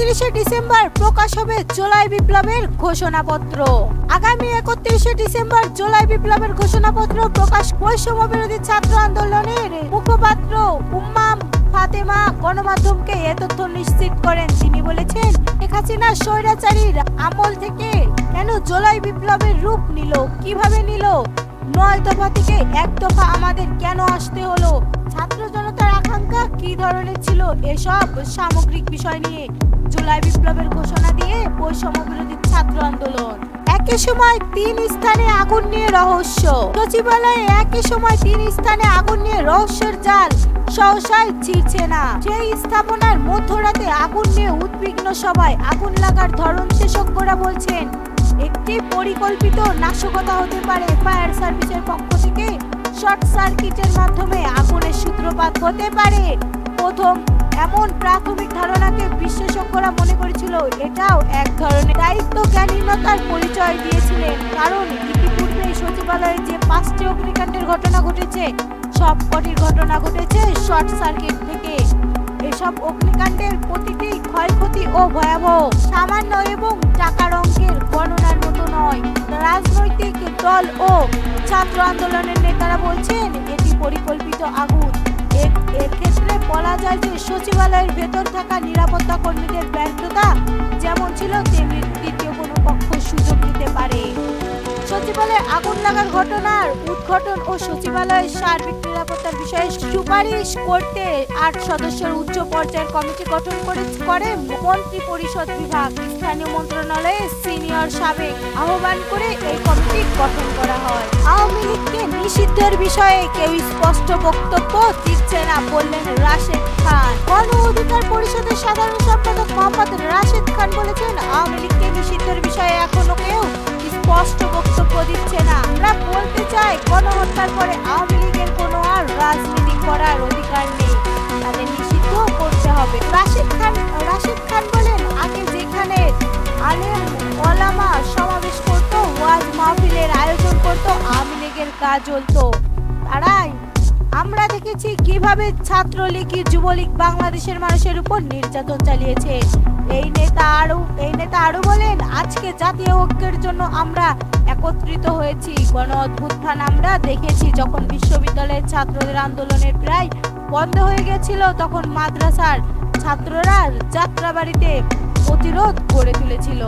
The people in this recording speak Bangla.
একত্রিশে ডিসেম্বর প্রকাশ হবে জুলাই বিপ্লবের ঘোষণাপত্র। আগামী একত্রিশে ডিসেম্বর জুলাই বিপ্লবের ঘোষণাপত্র প্রকাশ বৈষম্য বিরোধী ছাত্র আন্দোলনের মুখপাত্র উম্মাম ফাতেমা গণমাধ্যমকে এ তথ্য নিশ্চিত করেন। তিনি বলেছেন, শেখ হাসিনা স্বৈরাচারীর আমল থেকে কেন জুলাই বিপ্লবের রূপ নিল, কীভাবে নিল? নয় দফা থেকে এক দফা আমাদের কেন আসতে হলো? ছাত্র কি ধরনের ছিল এসব সামগ্রিক বিষয় নিয়ে? জুলাই বিপ্লবের ঘোষণা দিয়ে বৈষম্য বিরোধী ছাত্র আন্দোলন। একই সময় তিন স্থানে আগুন নিয়ে রহস্য। সচিবালয়ে একই সময় তিন স্থানে আগুন নিয়ে রহস্যের জাল। সহসায় ছিঁড়ছে না। সেই স্থাপনার মধ্যরাতে আগুন নিয়ে উদ্বিগ্ন সবাই আগুন লাগার ধরন বিশেষজ্ঞরা বলছেন, একটি পরিকল্পিত নাশকতা হতে পারে ফায়ার সার্ভিসের পক্ষ শর্ট সার্কিটের মাধ্যমে আগুনের সূত্রপাত হতে পারে। প্রথম, এমন প্রাথমিক ধারণাকে বিশেষজ্ঞরা মনে করেছিল, এটাও এক ধরনের দায়িত্ব জ্ঞানীনতার পরিচয় দিয়েছিলেন, কারণ ইতিপূর্বে সচিবালয়ে যে পাঁচটি অগ্নিকাণ্ডের ঘটনা ঘটেছে, সবকটির ঘটনা ঘটেছে শর্ট সার্কিট থেকে। এসব অগ্নিকাণ্ডের প্রতিটি ক্ষয়ক্ষতি ও ভয়াবহ, সামান্য এবং টাকার অঙ্কের গণনার মতো নয়। রাজনৈতিক দল ও ছাত্র আন্দোলনের নেতারা বলছেন, এটি পরিকল্পিত আগুন। এ- এর ক্ষেত্রে বলা যায় যে সচিবালয়ের ভেতর থাকা নিরাপত্তা কর্মীদের ব্যর্থতা যেমন ছিল, তেমনি তৃতীয় কোনো পক্ষ সুযোগ নিতে পারে। সচিবালয়ে আগুন লাগার ঘটনার উদ্ঘাটন ও সচিবালয়ের সার্বিক নিরাপত্তার বিষয়ে সুপারিশ করতে আট সদস্যের উচ্চ পর্যায়ের কমিটি গঠন করে করে মন্ত্রী পরিষদ বিভাগ। স্থানীয় মন্ত্রণালয়ে সিনিয়র সাবেক আহ্বান করে এই নিষিদ্ধের বিষয়ে কেউ স্পষ্ট বক্তব্য দিচ্ছে না, বললেন রাশেদ খান। গণ অধিকার পরিষদের সাধারণ সম্পাদক মোহাম্মদ রাশেদ খান বলেছেন, আওয়ামী লীগকে নিষিদ্ধের বিষয়ে এখনও কেউ স্পষ্ট বক্তব্য দিচ্ছে না। আমরা বলতে চাই, গণহত্যার পরে আওয়ামী লীগের কোনো আর রাজনীতি করার অধিকার নেই। তাদের নিষিদ্ধ করতে হবে। রাশিদ খান রাশিদ খান বলেন, আগে যেখানে আলেম ওলামা সমাবেশ করত, ওয়াজ মাহফিলের আয়োজন করত, আওয়ামী লীগের কাজ চলতো। তারাই আমরা দেখেছি কীভাবে ছাত্রলীগ, যুবলীগ বাংলাদেশের মানুষের উপর নির্যাতন চালিয়েছে। এই নেতা আরও এই নেতা আরও বলেন, আজকে জাতীয় ঐক্যের জন্য আমরা একত্রিত হয়েছি। গণ অভ্যুত্থান আমরা দেখেছি যখন বিশ্ববিদ্যালয়ের ছাত্রদের আন্দোলনের প্রায় বন্ধ হয়ে গেছিল, তখন মাদ্রাসার ছাত্ররা যাত্রাবাড়িতে প্রতিরোধ গড়ে তুলেছিল।